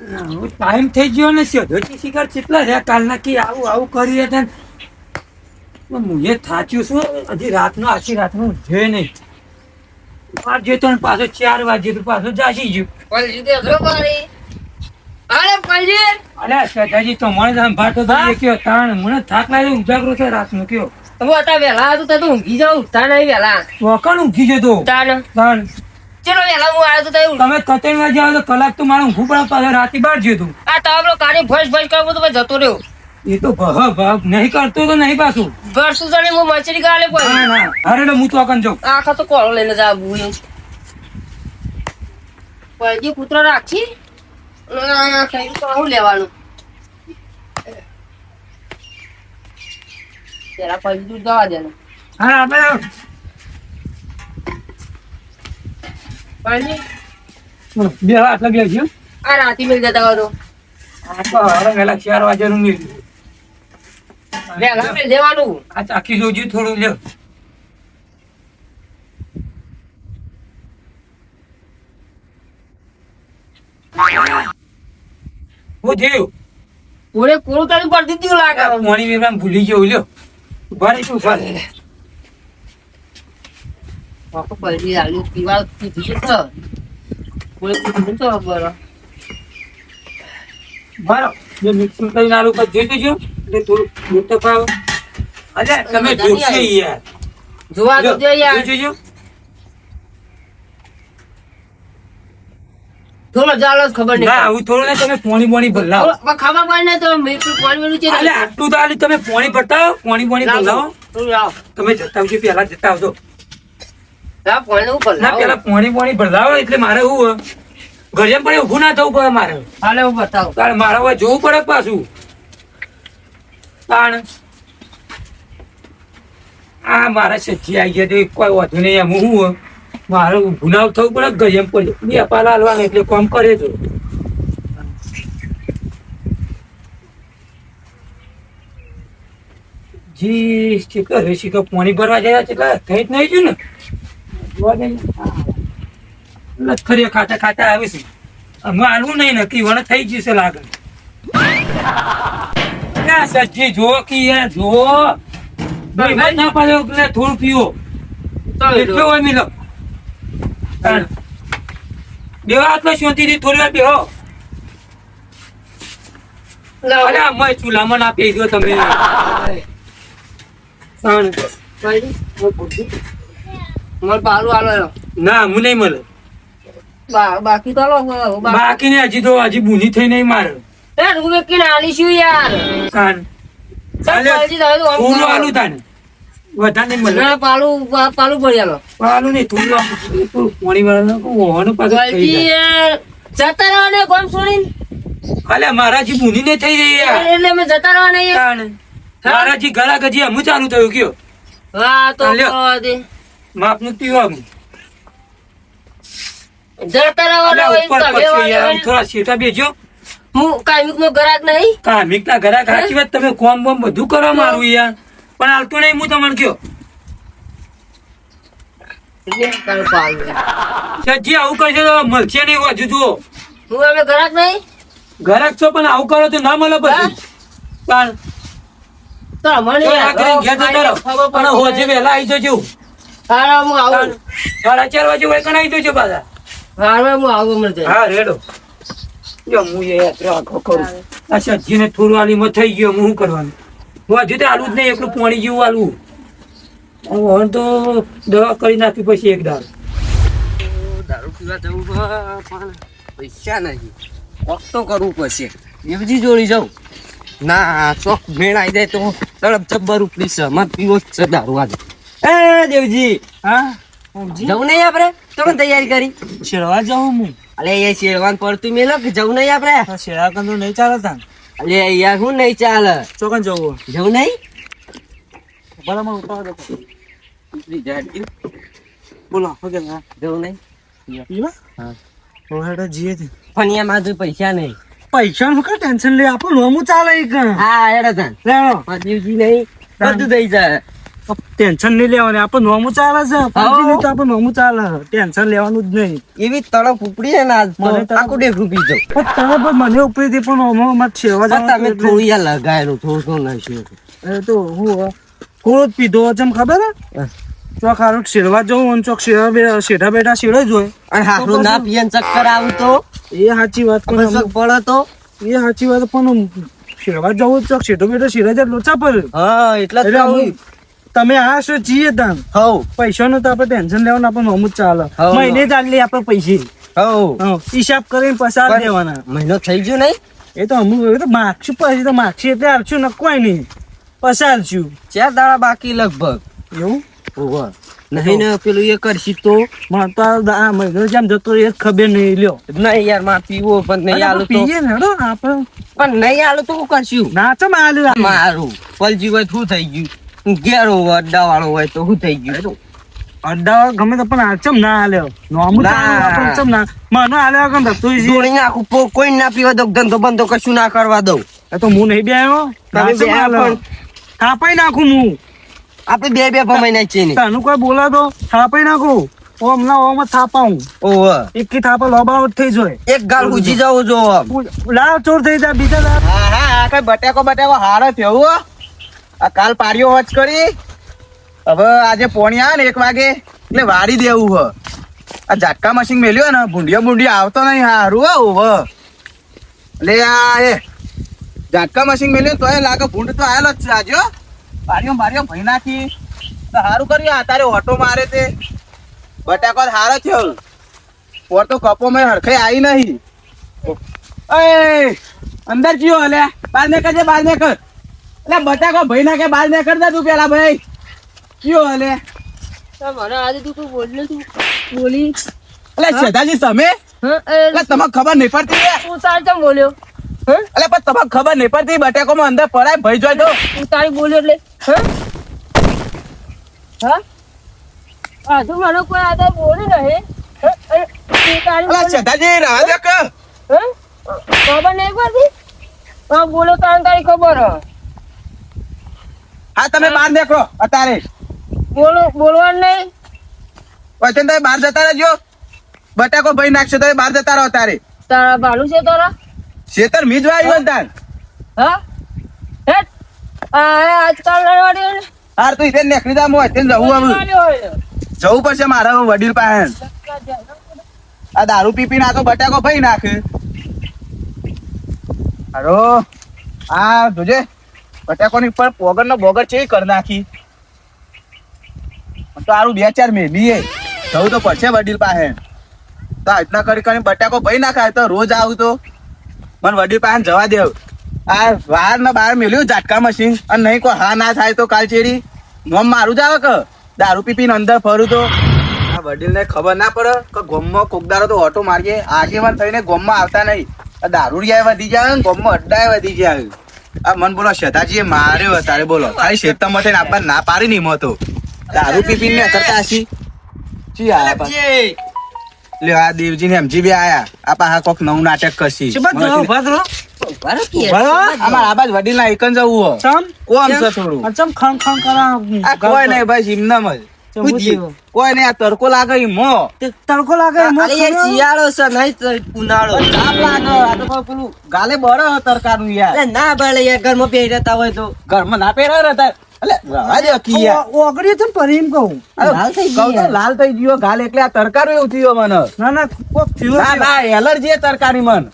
Time થઈ ગયો ને શેઢોથી શિકાર કેટલા રહ્યા? કાલના કે આવું આવું કરી હતા મુએ થાચ્યું છું હજી રાતનો આખી રાતનું છે નહીં. બાર જતો ને પાછો ચાર વાગે તો પાછો જાગી ગયો. પલજી તે અઘરો અરે પલજી. અરે શેઠાજી તો મને સંભાળતો તો કયો તાણ મને થાક લાગ્યો ઉજાગરો છે રાતનો કયો હું હતા વેલા હતું તો ઊંઘી જાઉં. ઉઠતા નહીં વેલા વકણ ઊંઘી જતો તાન તાણ. ચલો વેલા હું આવ્યો તો તમે કતેણ વાગે આવો તો કલાક તો મારું ઊંઘું પડે પાછો રાતે બાર જતો આ તમારો કાર્ય ભસ ભસ કરવું તો જતો રહ્યો. એ તો ભહ ભહ નહીં કરતો તો નહીં પાછું. ઘર સુધારી હું મચરી ગાલે પડે ના અરે હું તો અકન આખા તો કોળો લઈને જા ભૂયું પલજી કૂતરો રાખી તો આવું લેવાનું. પેલા પછી દૂધ દવા દેનું હા આપણે પલજી બે આટલા બે છે. આ રાતી મિલ જતા હતો હવે ચાર વાગ્યાનું મિલ વેલા મિલ દેવાનું આ ચાકી જોજો થોડું લ્યો. હું થયું? ઓરે કોણ તારી પડતી લાગે. આ પાણી ભૂલી ગયો લ્યો. ભારે શું ચાલે પાપા પલજી આલુ પીવા પીધી છે તો ઓરે કીધું તો બરો બરો જે મિક્સિંગ કરીને આલુ પર જોઈ દેજો એટલે થોડું તો ખાવ અરે તમે જોશે યાર જોવા તો દે યાર જોજો થોડો જાલો જ ખબર નહીં ના આવું થોડું ને તમે પોણી બોણી ભરલાવો પણ ખબર પડે ને તો મીઠું પાણી મેલું છે. અલે આટલું તો આલી તમે પોણી ભરતા હો પોણી બોણી ભરલાવો તમે જતા આવજો પેલા જતા આવજો. પાણી ના. પેલા પોણી પોણી ભરલાવો એટલે મારે ઊભું ના થવું પડે મારે. હાલે હું બતાવું કારણ મારે હવે જોવું પડે પાછું. તાણ. આ મારા સચ્ચી આવી ગયા તો કોઈ વધુ નહીં એમ હું મારે ઊભું ના થવું પડે ઘરે પડે. બે પાલા હાલવાના એટલે કામ કરે તો જી શીખર હે શીખર પાણી ભરવા જાય છે એટલે થઈ જ નહીં છું ને. લથખરીએ ખાતા ખાતા આવે છે અમે હાલવું નહીં નક્કી વણ થઈ ગયું છે લાગે. ના જો કે યાર જો. ના પાડે એટલે થોડું પીવો. એટલો હોય મિલો બેવા હાથમાં શાંતિથી થોડી વાર બેહો. અરે અમે ચૂલામાં ના પી દો તમે. મારે પાલું એનો. ના હું નહીં મળે બાકી તો હાલો, બા- બા- બાકી ને હજી તો હજી બુની થઈ નહીં મારે એ રૂપિયા કિને આલીશું યાર તાણ. ચાલે પાલજી તમે તો આમ થોડું આલું તાને વધારે નહીં મળે પાલું પાલું ભરી આલો. આલું નહીં થોડું પાણી વાળાનું કહું, પાછું થઈ પાલજી જાય. યાર, જતા રહેવાના કોમ છોડીને? અલ્યા મારાજી બુની ને થઈ રહી એટલે અમે જતા રહેવાના. મારાજી ગળા ગજી અમુ ચાલુ થયું કયો હા તો. માપનું પીવાનું. સાચી વાત તમે કોમ બોમ બધું કરો મારું યાર. પણ હાલતું નહીં હું તમને કયો. સજી આવું કરશે તો મળશે નહીં હજુ જુઓ. હું નહીં? ઘરાક છો પણ આવું કરો તો ના મળે પછી. પણ પણ હોજે વહેલા આવી જજો. હારા હું આવું સાડા ચાર વાગે વળે કણાઈ આવી જજો પાછા. હારા હું આવું ત્યાં. હા રેડો. જો હું એ આખો કરું. આ સજીને થોડું આલીમાં થઈ ગયો હું કરવાનું? હું હજુ તો આલું જ નહીં એકલું પાણી જેવું આલું. હવે તો દવા કરી નાખી પછી એક દાળ દારૂ પીવા જવું પણ પૈસા નથી. કોક તો કરવું પડશે. દેવજી જોડી જાઉં. ના ચોક મેળ આવી જાય તો તરફ જબ્બર ઉપડી છે મત પીવો છે દારૂ આજે. એ દેવજી. હા? જવું નહીં આપણે? તો તૈયારી કરી. શેરવા જાઉં હું? અલે એ શેરવાન પડતું મેલો કે જવું નહીં આપણે? શેરવા કંદો નહીં ચાલે તા અલે યાર હું નહીં ચાલે. ચોકન જવું જવું નહીં? બરાબર ઉતાર દો. બોલો ઓકે ના જવું નહીં? પીવા હા. ઓહડા હેડો જીએ છે પણ એમાં મારે પૈસા નહીં. પૈસા નું કઈ ટેન્શન લે આપણું નોમું ચાલે એક હા એડા તાન. લેણો દેવજી નહીં. બધું થઈ જાય. ટેન્શન નહીં લેવાની. આપણે નોમું ચાલે છે. ફાંસી તો આપણે નોમું ચાલે. ટેન્શન લેવાનું જ નહીં. એવી તડપ ઉપડી છે ને આજ મને તડપ- આખું ડેકરું પી જાઉં પણ તમે પણ પણ ઓમાં ઓમાં છેવા પણ તમે એટલે- લગાયેલું થોડું થોડું નશ્યું એ તો હું હવે જ પીધો ચમ ખબર હે. ચોક હારું શેરવા જવું અને ચોક શેરવા બે શેઠા બેઠા શેડો જ હોય. અને હારું ના પીએ ચક્કર આવું તો? એ સાચી વાત પણ પડે તો? એ સાચી વાત પણ શેરવા જવું ચોક શેઠો બેઠો શેરા જ લોચા પર. હા એટલે જ તમે આ શું જીએ તાન હઉ પૈસાનું તો આપણે ટેન્શન લેવાનું આપણે નોમું જ ચાલે. મહિને ચાલે આપણે પૈસે. હઉ હા, હિસાબ કરીને પસાર દેવાના. મહિનો થઈ ગયો નહીં? એ તો અમુક તો માગશું પછી તો માગશું એટલે આવશું નકવાય નહીં. પસારશું. ચાર દાડા બાકી લગભગ. એવું? ઓહો. નહીં ને પેલું એ કરશી તો? મારે તો આ મહિનો જેમ જતો એ ખબર નહીં લ્યો. નહીં યાર માર પીવો પણ નહીં આલું તો. પીએ ને હેડો આપણે. પણ નહીં આલું તો કરશું? ના તો આલ્યું મારું. પલજી હોય શું થઈ ગયું? ઘેરો હોય અડ્ડા વાળો હોય તો શું થઈ ગયું? અડ્ડા ગમે તો પણ ચમ ના હાલ્યો નોમું. ચમ ના. મને હાલ્યો થતું છે જોડી નાખું કોઈ ના પીવા દઉં ધંધો બંધો કશું ના કરવા દઉં. એ તો હું નહીં બે આલ્યો. થાપાઈ નાખું હું. આપણે બે બે ભમાઈ નાખીએ ને. તને કોઈ બોલા તો થાપાઈ નાખું. ઓમ ના ઓમ થાપાઉં ઓહો. એકી થાપા લોબાવ જ થઈ જાય. એક ગાલ ઉજી જાવ જો. લાવ ચોર થઈ જાય બીજા હા હા કઈ બટેકો બટેકો હારો થયો. આ કાલ પાડ્યો વચ કરી. હવે આજે પોણી આવે ને એક વાગે. એટલે વાળી દેવું હ. આ ઝાટકા મશીન મેલ્યો ને, ભૂંડિયો ભૂંડિયો આવતો નહીં, હારું આવું હ. એટલે આ એ ઝાટકા મશીન મેલ્યો તો એ લાગે ભૂંડ તો આવેલો જ છે આજે. પાડ્યો પાડ્યો ભઈ નાખી. તો હારું કર્યું આ તારે ઓટો મારે તે. બટાકો હારો થયો. પોર તો કપો મેં હરખાઈ આવી નહીં. અંદર જીઓ અલ્યા. બાર ને કરજે, બાર ને કર. એટલે બટાકો ભાઈ ના કે બાર ને કરતા દે તું પેલા ભાઈ. કયો અલે મને આજે તું કોઈ બોલ તું. બોલી. એટલે શ્રદ્ધાજી તમે? એટલે તમને ખબર નહીં પડતી તું તાર કેમ બોલ્યો? એટલે પણ તમને ખબર નહીં પડતી બટાકો માં અંદર પડાય ભાઈ જોઈ દો તું તારી બોલ્યો એટલે. હા? હા? તું મને કોઈ આદર બોલી નહીં. તું બોલી- શ્રદ્ધાજી રાહ દે કે ખબર નહીં પડતી? બોલો તારે તારી ખબર હે. હા તમે બહાર નીકળો અત્યારે. બોલો બોલવાનું નહીં. વચન તમે બહાર જતા રહેજો. બટાકો ભાઈ નાખશો તમે બહાર જતા રહો અત્યારે. તારા ભાડું છે તારા? શેતર મીજ વાળ્યું તાર. હા? હેટ. આ આ આજકાલ લડવાડી હાર તું ઇતે નીકળી દા મોય તેને જવું આવું. જવું પડશે મારા વડીલ પાસે. આ દારૂ પી પી આ તો બટાકો ભાઈ નાખે. હારો આ જોજે. બટાકોની પર પોગર નો બોગર ચેવી કરી નાખી? તો આરું બે ચાર મેલી એ જવું તો પડશે વડીલ પાસે. તો આજના કરી કરીને બટાકો ભાઈ નાખાય તો રોજ આવું તો. મને વડીલ પાસે જવા દેવ આ વાર ને બહાર મેલ્યું ઝાટકા મશીન. અને નહીં કોઈ હા ના થાય તો કાલ ચેડી ગોમ મારું જ આવે કે? દારૂ પી પીને અંદર ફરું તો. આ વડીલને ખબર ના પડે કે ગોમમાં કોકદારો તો ઓટો મારીએ. આગેવાન થઈને ગોમમાં આવતા નહીં. દારૂ દારૂડિયા વધી જાય ને ગોમમાં અડ્ડાએ વધી જાય આ મન બોલો શતાજીએ માર્યો તારે બોલો. ખાલી શેતમાં થઈને આપણને ના પારી નહીં મતો દારૂ પી પીને કરતા હશી. જી આયા લે આ દેવજી ને એમજી બે આયા. આ હા કોક નવું નાટક કરશી. અમાર આ વડીલ ના એકન જવું કોમ છે થોડું. ખણ ખણ કરા કોઈ નહીં ભાઈ સિમનામ જ? કોઈ નહીં તડકો લાગે મો તડકો લાગે શિયાળો છે નહીં ઉનાળો. તાપ લાગે આ તો પેલું ગાલે બરો તડકાનું યાર. ના બળે યાર ઘરમાં પહેરી રહેતા હોય તો. ઘરમાં ના પહેરા રહેતા એલર્જી તરકારી મન.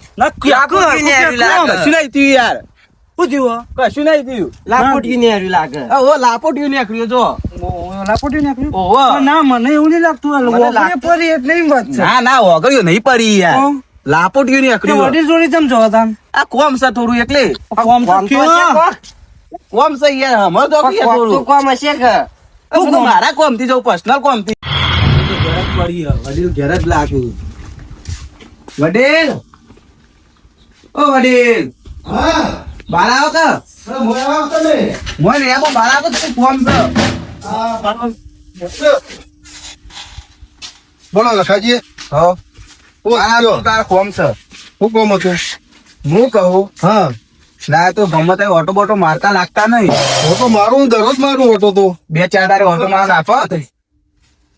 શું થયું કશું નહીં થયું. લાપોટી ને હાર્યું લાગે ઓ લાપોટ્યું નીકળ્યું જો. ઓ- લાપોટી નાખ્યું ઓહો. ના મને એવું નહીં લાગતું આ મને ઓગળી લાગતું. પડી એટલે એમ વાત છે. ના ના ઓગળ્યો નહીં પડી યાર? લાપોટ્યું નીકળ્યું વડીલ જોડી જમ જો તાન આ કોમ છે થોડું એટલે. કોમ તો કોમ છે કોમ છે યાર હમણાં તો કે થોડું. કોમ હશે કે? હું મારા કોમ? થી જઉં પર્સનલ કોમથી વડીલ ઘેર જ લાગ્યું વડીલ? ઓ વડીલ. બાર આવો કે મોય ને એમાં બાર આવો તો કોમ છે? બોલો લખાજી હો. હું તારા કોમ છે. હું કોમ હતું? હું કહું? હા. ના તો ગમે તે ઓટો બોટો મારતા લાગતા નહીં. ઓટો મારું દરરોજ મારું ઓટો તો. બે ચાર તારે ઓટો માર નાખો.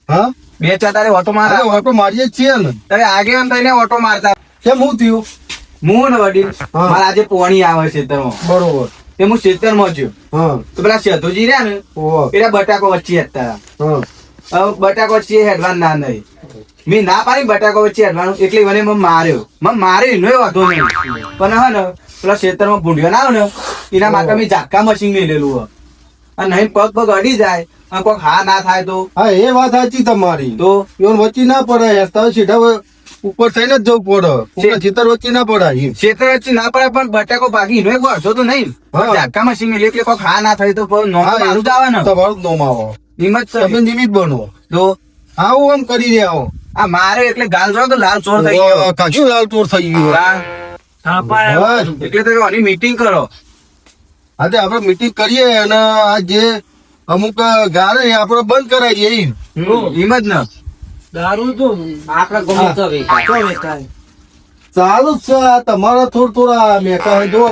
હા? બે ચાર તારે ઓટો માર ઓટો મારીએ છીએ ને. તારે આગે તને થઈને ઓટો મારતા. કેમ હું થયું? હું ને વડીલ હા. મારા આજે પોણી આવે ખેતરમાં. બરોબર. તે હું ખેતરમાં છું. તો પેલા સેતુજી રહ્યા ને પેલા બટાકો વચ્ચે હતા હા. બટાકો વચ્ચે હેડવાન ના નહીં. મેં ના પાડી બટાકો વચ્ચે હેડવાનું એટલે મને મને માર્યો. મને માર્યો એનો વાંધો નહીં. પણ હે ને પેલા ખેતરમાં ભૂંડ્યો ના આવે ને એના માટે મેં ઝાકા મશીન મેલેલું હોય. અને નહીં પગ પગ અડી જાય અને કોક હા ના થાય તો? હા એ વાત સાચી તમારી. તો? એવન વચ્ચે ના પડે તમે સીધા ઉપર થઈને જ જવું પડે. ઉપર વચ્ચે ના પડાય. ખેતર વચ્ચે ના પડે પણ બટાકો ભાગી એનો વાંધો તો નહીં. ઝાટકા મશીન એટલે કોઈ હા ના થાય તો નોમ મારું જ આવે ને તમારું નોમ આવો. હિંમત તમે નિમિત બનો. તો આવું આમ કરી રહ્યા આવો આ મારે એટલે ગાલ જો તો લાલ ચોર થઈ ગયો. ઓહો, લાલ ચોર થઈ ગયું? એટલે તો આની મીટિંગ કરો. આજે આપણે મીટિંગ કરીએ અને આ જે અમુક ગાળે આપણે બંધ કરાવીએ એમ. હિંમત ને. દારૂ તો આપણા ગમે તો વેચાય. ચાલુ જ છે તમારા થોડા થોડા મેકા હોય જોવો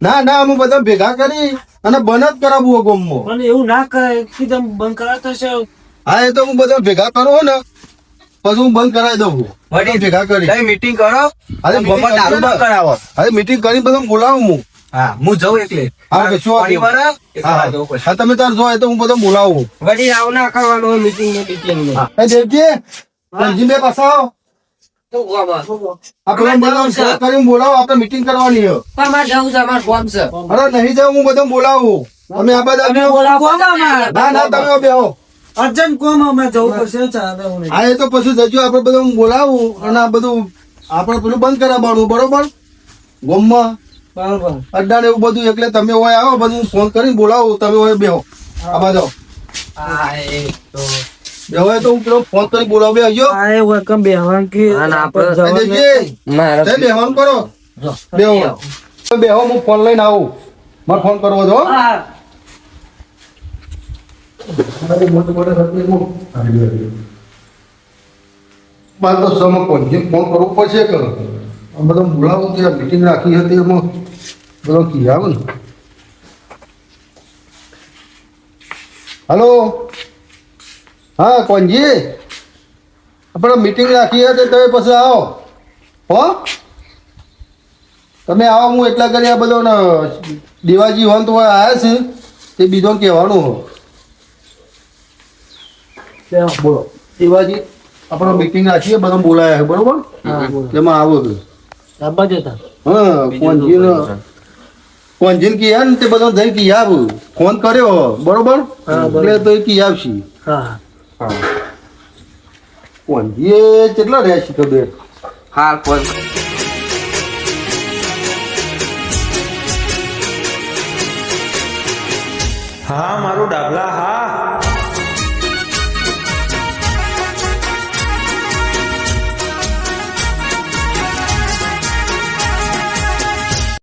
ના ના અમે બધા ભેગા કરી અને બંધ જ કરાવું પણ એવું ના કરાય એકદમ બંધ કરાવતા છે હા એ તો હું બધા ભેગા કરું ને પછી હું બંધ કરાવી દઉં વળી ભેગા કરી. મીટિંગ કરો? અરે ગોમાં દારૂ બંધ કરાવો. અરે મીટિંગ કરી બધા બોલાવું હું. હા હું જઉં એકલે. હા, હા. તમે તાર જો તો હું બધા બોલાવું. વળી આવું ના કરવાનું મીટિંગ ને બીટિંગ ને. એ દેવજી રણજી બે પાછા બોલાવો આપણે મીટિંગ કરવાની છે પણ મારે જવું છે અમારે ફોન છે. અરે નહીં જાવ હું બધા બોલાવું. અમે આ બધા ના? ના તમે બેહો. અર્જન્ટ કોમ અમે જવું પડશે ચાલે હા એ તો પછી જજો આપણે બધા હું બોલાવું અને આ બધું આપણે પેલું બંધ કરાવવાનું બરોબર? ગોમમાં. બરાબર. અડ્ડા ને એવું બધું એટલે તમે હોય આવો બધું ફોન કરીને બોલાવો તમે હોય બેહો. આ બાજુ હા એ તો. બેહો તો હું પેલો ફોન કરી બોલાવું. બે આવજો વેલકમ બેહવાન કે આપણે બેહવાનું કરો. બેહો. બેહો હું ફોન લઈને આવું. મારે ફોન કરવો છો હા. તો સમય પહોંચી ફોન કરવો પડશે કે આ બધા બોલાવું કે મિટિંગ રાખી હતી એમાં બધો કી આવે ને. હલો હા કોણજી આપણે મીટિંગ રાખી હતી તમે પછી આવો. હો? તમે આવો હું એટલા કરી આ બધો દિવાજી દેવાજી તો આવ્યા છે તે બીજો કહેવાનું હો. બોલો. દિવાજી આપણે મિટિંગ રાખીએ બધા બોલાયા છે બરોબર? તેમાં આવો છે જતા હા કોણજીને કોણજીને કીયા ને તે બધા જઈને કી આવ ફોન કર્યો બરોબર? એટલે તો એ કી આવશે. હા. કોણજીએ કેટલા રહ્યા છે ખબર હાલ ફોન. હા મારું ડાબલા હા.